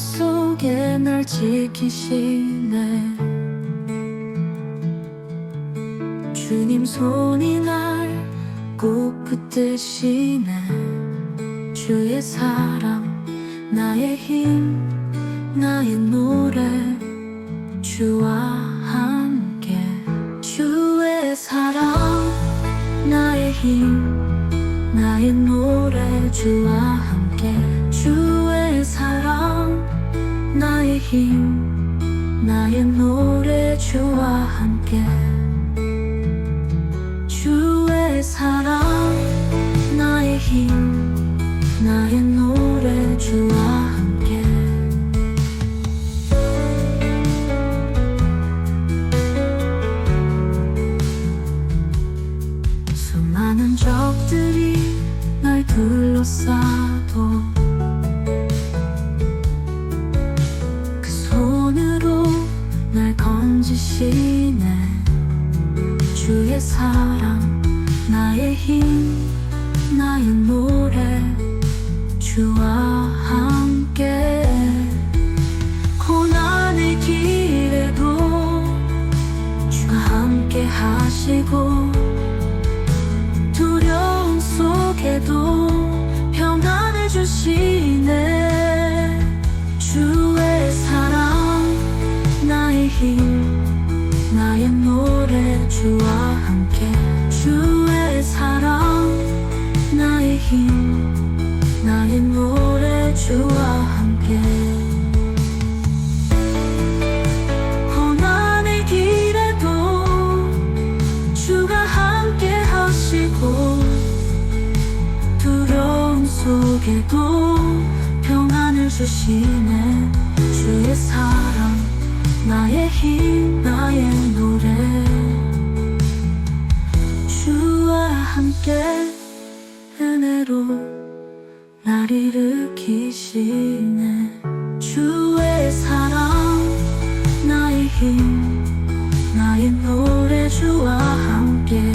속에 날 지키시네. 주님 손이 날 꼭 붙드시네. 주의 사랑 나의 힘 나의 노래 주와 함께. 주의 사랑 나의 힘 나의 노래 주와 함께. 나의 힘 나의 노래 주와 함께 주의 사랑 나의 힘 나의 노래 주와 함께. 수많은 적들이 날 둘러싸 건지시네. 주의 사랑 나의 힘 나의 노래. 주와 함께. 고난의 길에도 주가 함께 하시고 두려움 속에도 평안을 주시네. 주의 사랑 나의 힘 나의 노래 주와 함께. 주의 사랑 나의 힘. 나의 노래 주와 함께. 고난의 길에도 주가 함께 하시고 두려움 속에도 평안을 주시네. 주의 사랑 나의 힘 함께 은혜로 날 일으키시네. 주의 사랑 나의 힘 나의 노래 주와 함께